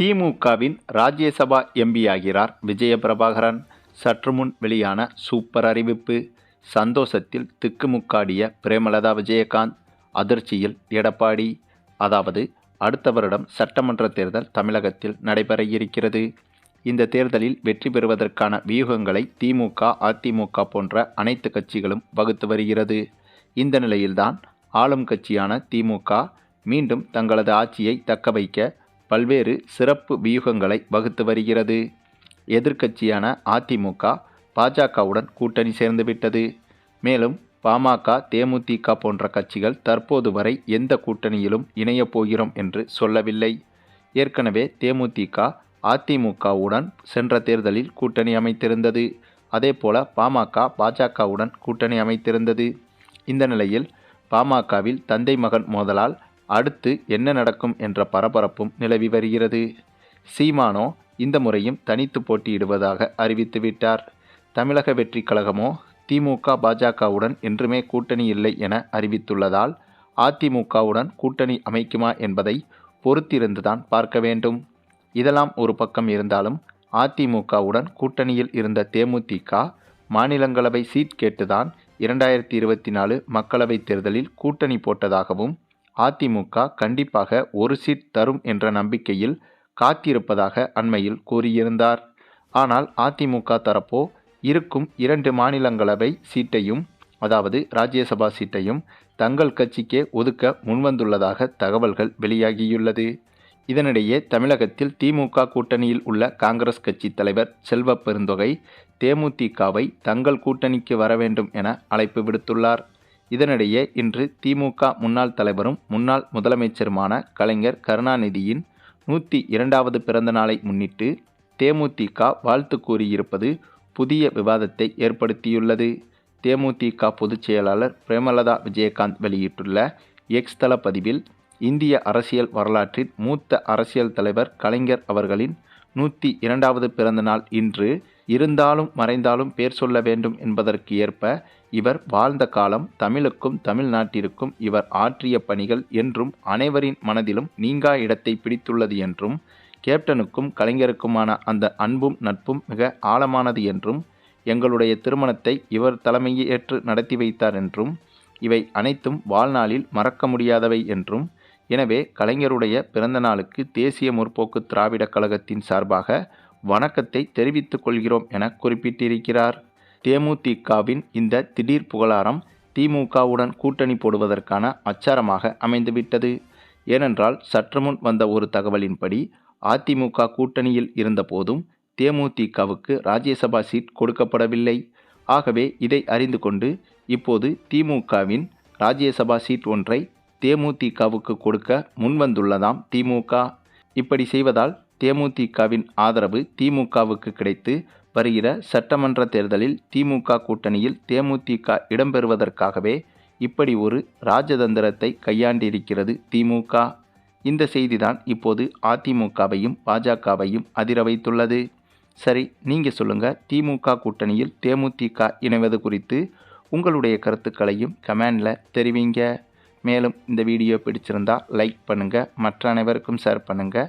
திமுகவின் ராஜ்யசபா எம்பி ஆகிறார் சற்று முன் வெளியான சூப்பர் அறிவிப்பு. சந்தோஷத்தில் திக்குமுக்காடிய பிரேமலதா விஜயகாந்த் அதிர்ச்சியில் எடப்பாடி. அதாவது அடுத்த வருடம் சட்டமன்ற தேர்தல் தமிழகத்தில் நடைபெற இருக்கிறது. இந்த தேர்தலில் வெற்றி பெறுவதற்கான வியூகங்களை திமுக அதிமுக போன்ற அனைத்து கட்சிகளும் வகுத்து வருகிறது. இந்த நிலையில்தான் ஆளும் கட்சியான திமுக மீண்டும் தங்களது ஆட்சியை தக்க வைக்க பல்வேறு சிறப்பு வியூகங்களை வகுத்து வருகிறது. எதிர்க்கட்சியான அதிமுக பாஜகவுடன் கூட்டணி சேர்ந்துவிட்டது மேலும் பாமக தேமுதிக போன்ற கட்சிகள் தற்போது வரை எந்த கூட்டணியிலும் இணையப் போகிறோம் என்று சொல்லவில்லை. ஏற்கனவே தேமுதிக அதிமுகவுடன் சென்ற தேர்தலில் கூட்டணி அமைத்திருந்தது. அதேபோல பாமக பாஜகவுடன் கூட்டணி அமைத்திருந்தது. இந்த நிலையில் பாமகவில் தந்தை மகன் மோதலால் அடுத்து என்ன நடக்கும் என்ற பரபரப்பும் நிலவி வருகிறது. சீமானோ இந்த முறையும் தனித்து போட்டியிடுவதாக அறிவித்துவிட்டார் தமிழக வெற்றி கழகமோ திமுக பாஜகவுடன் என்றுமே கூட்டணி இல்லை என அறிவித்துள்ளதால் அதிமுகவுடன் கூட்டணி அமைக்குமா என்பதை பொறுத்திருந்துதான் பார்க்க வேண்டும். இதெல்லாம் ஒரு பக்கம் இருந்தாலும் அதிமுகவுடன் கூட்டணியில் இருந்த தேமுதிக மாநிலங்களவை சீட் கேட்டுதான் இரண்டாயிரத்தி இருபத்தி நாலு மக்களவைத் தேர்தலில் கூட்டணி போட்டதாகவும் அதிமுக கண்டிப்பாக ஒரு சீட் தரும் என்ற நம்பிக்கையில் காத்திருப்பதாக அண்மையில் கூறியிருந்தார். ஆனால் அதிமுக தரப்போ இருக்கும் இரண்டு மாநிலங்களவை சீட்டையும் அதாவது ராஜ்யசபா சீட்டையும் தங்கள் கட்சிக்கே ஒதுக்க முன்வந்துள்ளதாக தகவல்கள் வெளியாகியுள்ளது. இதனிடையே தமிழகத்தில் திமுக கூட்டணியில் உள்ள காங்கிரஸ் கட்சி தலைவர் செல்வ பெருந்தொகை தேமுதிகவை தங்கள் கூட்டணிக்கு வர வேண்டும் என அழைப்பு விடுத்துள்ளார். இதனிடையே இன்று திமுக முன்னாள் தலைவரும் முன்னாள் முதலமைச்சருமான கலைஞர் கருணாநிதியின் நூற்றி இரண்டாவது பிறந்த நாளை முன்னிட்டு தேமுதிக வாழ்த்து கூறியிருப்பது புதிய விவாதத்தை ஏற்படுத்தியுள்ளது. தேமுதிக பொதுச் செயலாளர் பிரேமலதா விஜயகாந்த் வெளியிட்டுள்ள எக்ஸ் தள பதிவில் இந்திய அரசியல் வரலாற்றின் மூத்த அரசியல் தலைவர் கலைஞர் அவர்களின் நூற்றி இரண்டாவது பிறந்த நாள் இன்று இருந்தாலும் மறைந்தாலும் பேர் சொல்ல வேண்டும் என்பதற்கு ஏற்ப இவர் வாழ்ந்த காலம் தமிழுக்கும் தமிழ்நாட்டிற்கும் இவர் ஆற்றிய பணிகள் என்றும் அனைவரின் மனதிலும் நீங்கா இடத்தை பிடித்துள்ளது என்றும் கேப்டனுக்கும் கலைஞருக்குமான அந்த அன்பும் நட்பும் மிக ஆழமானது என்றும் எங்களுடைய திருமணத்தை இவர் தலைமையேற்று நடத்தி வைத்தார் என்றும் இவை அனைத்தும் வாழ்நாளில் மறக்க முடியாதவை என்றும் எனவே கலைஞருடைய பிறந்த நாளுக்கு தேசிய முற்போக்கு திராவிடக் கழகத்தின் சார்பாக வணக்கத்தை தெரிவித்துக் கொள்கிறோம் என குறிப்பிட்டிருக்கிறார். தேமுதிகவின் இந்த திடீர் புகழாரம் திமுகவுடன் கூட்டணி போடுவதற்கான அச்சாரமாக அமைந்துவிட்டது. ஏனென்றால் சற்று முன் வந்த ஒரு தகவலின்படி அதிமுக கூட்டணியில் இருந்தபோதும் தேமுதிகவுக்கு ராஜ்யசபா சீட் கொடுக்கப்படவில்லை. ஆகவே இதை அறிந்து கொண்டு இப்போது திமுகவின் ராஜ்யசபா சீட் ஒன்றை தேமுதிகவுக்கு கொடுக்க முன்வந்துள்ளதாம் திமுக. இப்படி செய்வதால் தேமுதிகவின் ஆதரவு திமுகவுக்கு கிடைத்து வருகிற சட்டமன்ற தேர்தலில் திமுக கூட்டணியில் தேமுதிக இடம்பெறுவதற்காகவே இப்படி ஒரு ராஜதந்திரத்தை கையாண்டிருக்கிறது திமுக. இந்த செய்திதான் இப்போது அதிமுகவையும் பாஜகவையும் அதிர வைத்துள்ளது. சரி நீங்கள் சொல்லுங்கள் திமுக கூட்டணியில் தேமுதிக இணைவது குறித்து உங்களுடைய கருத்துக்களையும் கமெண்டில் தெரிவிங்க. மேலும் இந்த வீடியோ பிடிச்சிருந்தா லைக் பண்ணுங்கள் மற்ற அனைவருக்கும் ஷேர் பண்ணுங்கள்